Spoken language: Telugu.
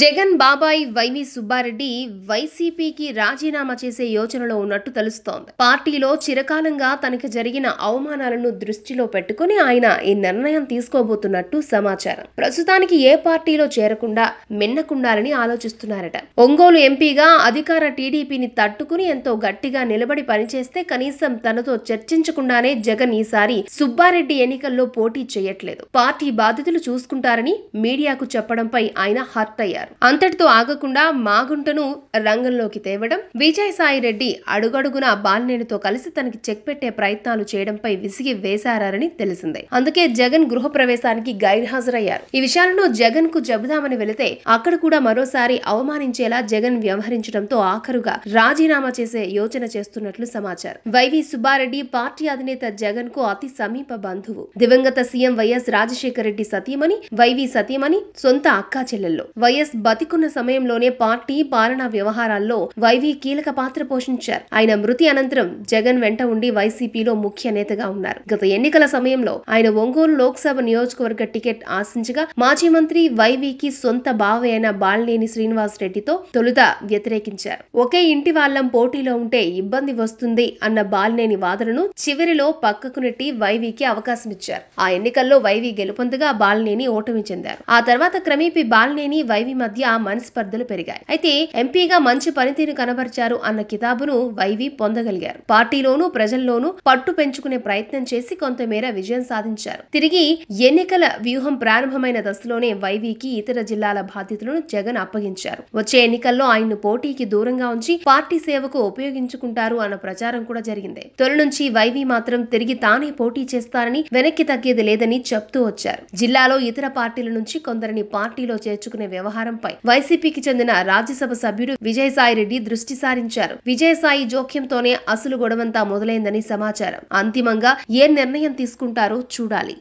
జగన్ బాబాయ్ వైవి సుబ్బారెడ్డి వైసీపీకి రాజీనామా చేసే యోచనలో ఉన్నట్టు తెలుస్తోంది. పార్టీలో చిరకాలంగా తనకు జరిగిన అవమానాలను దృష్టిలో పెట్టుకుని ఆయన ఈ నిర్ణయం తీసుకోబోతున్నట్టు సమాచారం. ప్రస్తుతానికి ఏ పార్టీలో చేరకుండా మిన్నకుండాలని ఆలోచిస్తున్నారట. ఒంగోలు ఎంపీగా అధికార టీడీపీని తట్టుకుని ఎంతో గట్టిగా నిలబడి పనిచేస్తే కనీసం తనతో చర్చించకుండానే జగన్ ఈసారి సుబ్బారెడ్డి ఎన్నికల్లో పోటీ చేయట్లేదు. పార్టీ బాధితులు చూసుకుంటారని మీడియాకు చెప్పడంపై ఆయన హర్ట్ అయ్యారు. అంతటితో ఆగకుండా మాగుంటను రంగంలోకి తేవడం విజయసాయి రెడ్డి అడుగడుగున బాలినేనితో కలిసి తనకి చెక్ పెట్టే ప్రయత్నాలు చేయడంపై విసిగి వేశారని తెలిసిందే. అందుకే జగన్ గృహ ప్రవేశానికి గైర్హాజరయ్యారు. ఈ విషయాలను జగన్కు చెబుదామని వెళితే అక్కడ కూడా మరోసారి అవమానించేలా జగన్ వ్యవహరించడంతో ఆఖరుగా రాజీనామా చేసే యోచన చేస్తున్నట్లు సమాచారం. వైవి సుబ్బారెడ్డి పార్టీ అధినేత జగన్కు అతి సమీప బంధువు. దివంగత సీఎం వైఎస్ రాజశేఖర రెడ్డి సతీమణి వైవి సతీమణి సొంత అక్కా చెల్లెల్లో వైఎస్ బతికున్న సమయంలోనే పార్టీ పాలనా వ్యవహారాల్లో వైవి కీలక పాత్ర పోషించారు. ఆయన మృతి అనంతరం జగన్ వెంట ఉండి వైసీపీలో ముఖ్య నేతగా ఉన్నారు. గత ఎన్నికల సమయంలో ఆయన ఒంగోలు లోక్సభ నియోజకవర్గ టికెట్ ఆశించగా మాజీ మంత్రి వైవికి సొంత బావ అయిన బాలినేని శ్రీనివాస్ రెడ్డితో తొలుత వ్యతిరేకించారు. ఒకే ఇంటి వాళ్ళం పోటీలో ఉంటే ఇబ్బంది వస్తుంది అన్న బాలినేని వాదనను చివరిలో పక్కకు నెట్టి వైవికి అవకాశం ఇచ్చారు. ఆ ఎన్నికల్లో వైవి గెలుపొందగా బాలినేని ఓటమి చెందారు. ఆ తర్వాత క్రమేపీ బాలినేని వైవి మధ్య మనస్పర్ధలు పెరిగాయి. అయితే ఎంపీగా మంచి పనితీరు కనబరిచారు అన్న కితాబును వైవి పొందగలిగారు. పార్టీలోనూ ప్రజల్లోనూ పట్టు పెంచుకునే ప్రయత్నం చేసి కొంతమేర విజయం సాధించారు. తిరిగి ఎన్నికల వ్యూహం ప్రారంభమైన దశలోనే వైవికి ఇతర జిల్లాల బాధ్యతలను జగన్ అప్పగించారు. వచ్చే ఎన్నికల్లో ఆయన్ను పోటీకి దూరంగా ఉంచి పార్టీ సేవకు ఉపయోగించుకుంటారు అన్న ప్రచారం కూడా జరిగింది. తొలి నుంచి వైవి మాత్రం తిరిగి తానే పోటీ చేస్తారని వెనక్కి తగ్గేది లేదని చెప్తూ వచ్చారు. జిల్లాలో ఇతర పార్టీల నుంచి కొందరిని పార్టీలో చేర్చుకునే వ్యవహారం వ్యవహారంపై వైసీపీకి చెందిన రాజ్యసభ సభ్యుడు విజయసాయిరెడ్డి దృష్టి సారించారు. విజయసాయి జోక్యంతోనే అసలు గొడవంతా మొదలైందని సమాచారం. అంతిమంగా ఏ నిర్ణయం తీసుకుంటారో చూడాలి.